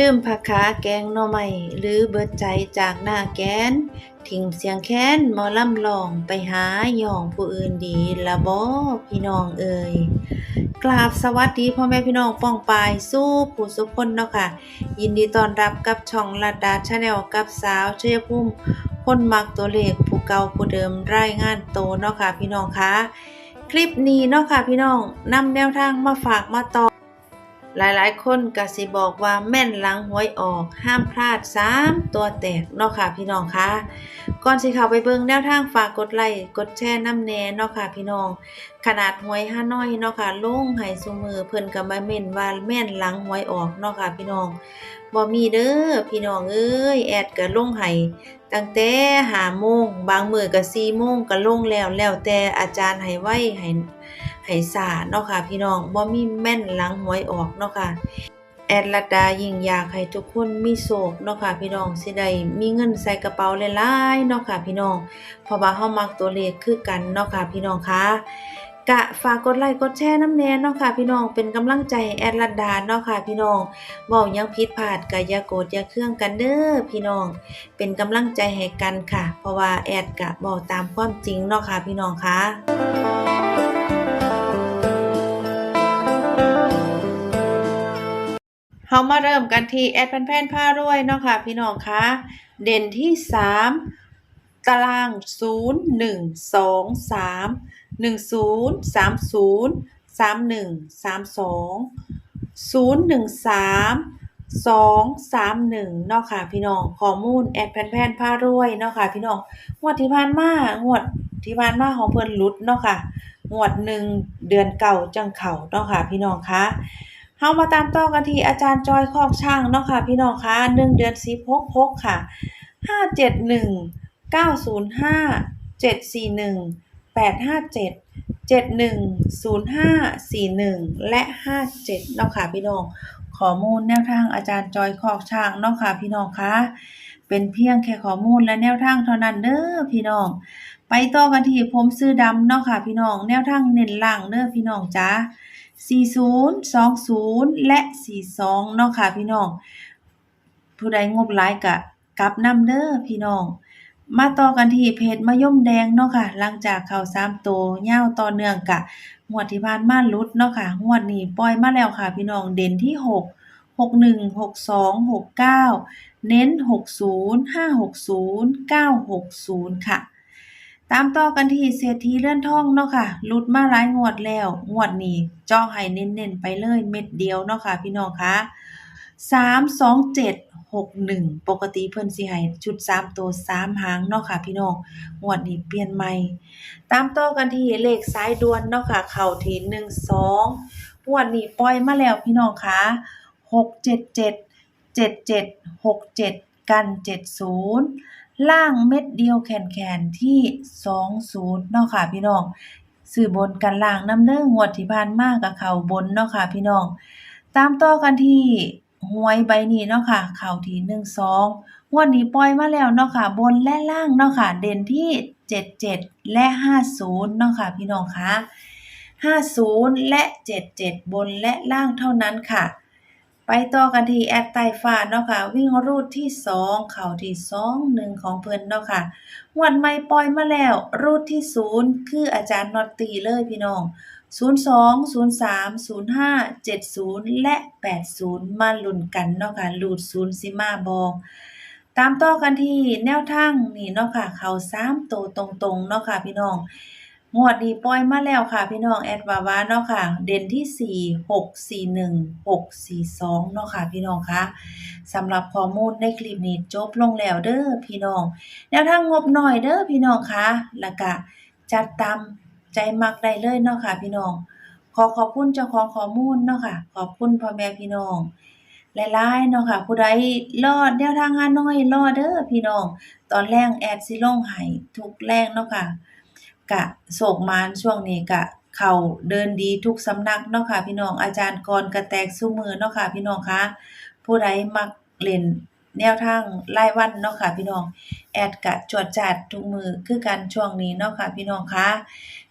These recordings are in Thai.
ลืมผักขาแกงหน่อไม้หรือเบิดใจจากหน้าแกน ทิ้งเสียงแค้นหมอลำลองไปหาย่องผู้อื่นดีละบ่พี่น้องเอ่ยกราบสวัสดีพ่อแม่พี่น้องป้องปายสู้ผู้สุคนเนาะค่ะ ยินดีต้อนรับกับช่องลัดดาชาแนลกับสาวชัยภูมิคนมักตัวเลขผู้เก่าผู้เดิมรายงานโตเนาะค่ะพี่น้องคะคลิปนี้เนาะค่ะพี่น้องนำแนวทางมาฝากมาต่อ หลายๆ คนก็สิบอกว่าแม่นหลังหวยออกห้ามพลาด 3 ตัวแตกเนาะค่ะพี่น้องคะก่อนสิเข้าไปเบิ่งแนวทางฝากกดไลค์กดแชร์น้ำแน่เนาะค่ะพี่น้อง ขนาดหวยห้าน้อยเนาะค่ะลงให้ซุมือเพิ่นก็มาเม่นว่าแม่นหลังหวยออกเนาะค่ะพี่น้องบ่มีเด้อพี่น้องเอ้ยแอดก็ลงให้ตั้งแต่5โมงบางมือก็4โมงก็ลงแล้วแล้วแต่อาจารย์ให้ไว้ให้ ให้สาเนาะค่ะพี่น้องบ่มีแม่นหลังหวยออกเนาะค่ะแอดลัดดายิ่งอยากให้ทุกคนมีโชคเนาะค่ะพี่น้องสิได้มีเงินใส่กระเป๋าหลายๆเนาะค่ะพี่น้องเพราะว่าเฮามักตัวเลขคือกันเนาะค่ะพี่น้องคะกะฝากกดไลค์กดแชร์น้ำแน่เนาะค่ะพี่น้องเป็นกำลังใจแอดลัดดาเนาะค่ะพี่น้องเว้าหยังผิดพลาดก็อย่าโกรธอย่าเครื่องกันเด้อพี่น้อง เป็นกำลังใจให้กันค่ะ เพราะว่าแอดกะบอกตามความจริงเนาะค่ะพี่น้องคะ เฮามาเริ่มกันที่แอดแผ่นแผ่นผ้ารวยเนาะค่ะพี่น้องคะเด่นที่สามตารางศูนย์หนึ่งสองสามหนึ่งศูนย์สามศูนย์สามหนึ่งสามสองศูนย์หนึ่งสามสองสามหนึ่งเนาะค่ะพี่น้องข้อมูลแอดแผ่นแผ่นผ้ารวยเนาะค่ะพี่น้องงวดที่ผ่านมางวดที่ผ่านมาของเพิ่นลุดเนาะค่ะงวดหนึ่งเดือนเก่าจังเข่าเนาะค่ะพี่น้องคะ เฮามาตามต่อกันที่อาจารย์จอยคอกช่างเนาะค่ะ พี่น้องคะ1เดือน16ค่ะ571 905 741 857 710541และ57เนาะค่ะพี่น้องข้อมูลแนวทางอาจารย์จอยคอกช่างเนาะค่ะพี่น้องคะเป็นเพียงแค่ข้อมูลและแนวทางเท่านั้นเด้อพี่น้อง ไปต่อกันที่ผมซื้อดำเนาะค่ะพี่น้อง แนวทางเน้นล่างเด้อพี่น้องจ้า40 20 และ 42เนาะค่ะพี่น้อง ผู้ใดงบหลายก็กลับนำเด้อพี่น้อง มาต่อกันที่เพจมะยมแดงเนาะค่ะ หลังจากเข้า3ตัวยาต่อเนื่องกะงวดที่ผ่านมาลุดเนาะค่ะงวดนี้ปล่อยมาแล้วค่ะ พี่น้องเด่นที่ 6 61 62 69 เน้น 60 560 960 ค่ะ ตามต่อกันที่เศรษฐีเลื่อนทองเนาะค่ะหลุดมาหลายงวดแล้ว งวดนี้เจาะให้เน้นๆไปเลยเม็ดเดียวเนาะค่ะพี่น้องคะ3 2 7 6 1ปกติเพิ่นสิให้ชุด3ตัว3หางเนาะค่ะพี่น้องงวดนี้เปลี่ยนใหม่ ตามต่อกันที่เลขสายด่วนเนาะค่ะ เข้าที่1 2งงวดนี้ปล่อยมาแล้วพี่น้องคะ6 7 7 7 7 6 7กัน70 ล่างเม็ดเดียวแขนๆที่20เนาะค่ะพี่น้องซื้อบนกันล่างน้ำเด้องวดที่ผ่านมาก็เขาบนเนาะค่ะพี่น้อง ตามต่อกันที่หวยใบนี้เนาะค่ะเข้าที่12งวดนี้ปล่อยมาแล้วเนาะค่ะ บนและล่างเนาะค่ะ เด่นที่77และ50เนาะค่ะพี่น้องคะ50และ77บนและล่างเท่านั้นค่ะ ไปต่อกันที่แอดไตฟ้าเนาะค่ะ วิ่งรูดที่ 2 เข้าที่2 1ของเพิ่นเนาะค่ะงวดใหม่ปล่อยมาแล้ว รูดที่ 0 คืออาจารย์น็อตตีเลยพี่น้อง 02 03 05 70 และ 80 มาลุ้นกันเนาะค่ะรูด0สิมาบ่ตามต่อกันที่แนวทางนี่เนาะค่ะ เข้า3ตัวตรงๆเนาะค่ะพี่น้อง งวดนี้ปล่อยมาแล้วค่ะ พี่น้องแอดวาวาเนาะค่ะ เด่นที่ 4 6 4 1 6 4 2เนาะค่ะ พี่น้องคะสำหรับข้อมูลในคลิปนี้จบลงแล้วเด้อพี่น้องแนวทางงบหน้อยเด้อพี่น้องคะแล้วก็จัดตามใจมักได้เลยเนาะค่ะ พี่น้อง ขอขอบคุณเจ้าของข้อมูลเนาะค่ะ ขอบคุณพ่อแม่พี่น้องหลายๆเนาะค่ะ ผู้ใดรอดแนวทางหาน้อยรอดเด้อพี่น้อง ตอนแรกแอดสิลงให้ทุกแรงเนาะค่ะ กะโศกมานช่วงนี้กะเขาเดินดีทุกสำนักเนาะค่ะพี่น้องอาจารย์กรก็แตกซุมือเนาะค่ะพี่น้องคะผู้ใดมักเล่นแนวทางรายวันเนาะค่ะพี่น้องแอดกะจวดจัดทุกมือคือกันช่วงนี้เนาะค่ะพี่น้องคะ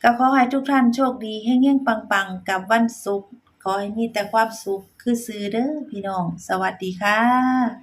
ก็ขอให้ทุกท่านโชคดีเฮงๆปังๆ กับวันศุกร์ขอให้มีแต่ความสุขคือซื่อเด้อพี่น้อง สวัสดีค่ะ